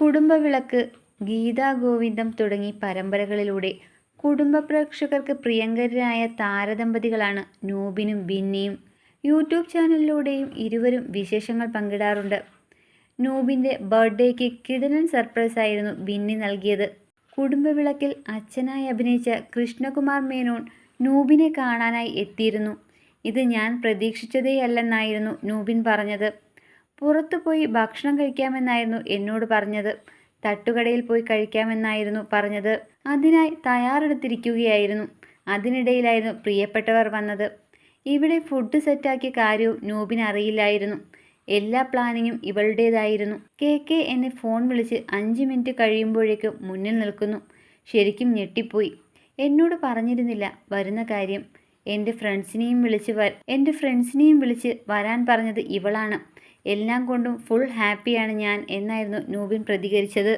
കുടുംബവിളക്ക് ഗീതാ ഗോവിന്ദം തുടങ്ങി പരമ്പരകളിലൂടെ കുടുംബ പ്രേക്ഷകർക്ക് പ്രിയങ്കരായ താരദമ്പതികളാണ് നൂബിനും ബിന്നിയും. യൂട്യൂബ് ചാനലിലൂടെയും ഇരുവരും വിശേഷങ്ങൾ പങ്കിടാറുണ്ട്. നൂബിന്റെ ബർത്ത്ഡേക്ക് കിടലൻ സർപ്രൈസായിരുന്നു ബിന്നി നൽകിയത്. കുടുംബവിളക്കിൽ അച്ഛനായി അഭിനയിച്ച കൃഷ്ണകുമാർ മേനോൻ നൂബിനെ കാണാനായി എത്തിയിരുന്നു. ഇത് ഞാൻ പ്രതീക്ഷിച്ചതേയല്ലെന്നായിരുന്നു നൂബിൻ പറഞ്ഞത്. പുറത്തു പോയി ഭക്ഷണം കഴിക്കാമെന്നായിരുന്നു എന്നോട് പറഞ്ഞത്. തട്ടുകടയിൽ പോയി കഴിക്കാമെന്നായിരുന്നു പറഞ്ഞത്. അതിനായി തയ്യാറെടുത്തിരിക്കുകയായിരുന്നു. അതിനിടയിലായിരുന്നു പ്രിയപ്പെട്ടവർ വന്നത്. ഇവിടെ ഫുഡ് സെറ്റാക്കിയ കാര്യവും നൂബിന് അറിയില്ലായിരുന്നു. എല്ലാ പ്ലാനിങ്ങും ഇവളുടേതായിരുന്നു. കെ കെ എന്നെ ഫോൺ വിളിച്ച് അഞ്ച് മിനിറ്റ് കഴിയുമ്പോഴേക്കും മുന്നിൽ നിൽക്കുന്നു. ശരിക്കും ഞെട്ടിപ്പോയി. എന്നോട് പറഞ്ഞിരുന്നില്ല വരുന്ന കാര്യം. എന്റെ ഫ്രണ്ട്സിനെയും വിളിച്ച് വ എന്റെ ഫ്രണ്ട്സിനെയും വിളിച്ച് വരാൻ പറഞ്ഞത് ഇവളാണ്. എല്ലാം കൊണ്ടും ഫുൾ ഹാപ്പിയാണ് ഞാൻ എന്നായിരുന്നു നൂബിൻ പ്രതികരിച്ചത്.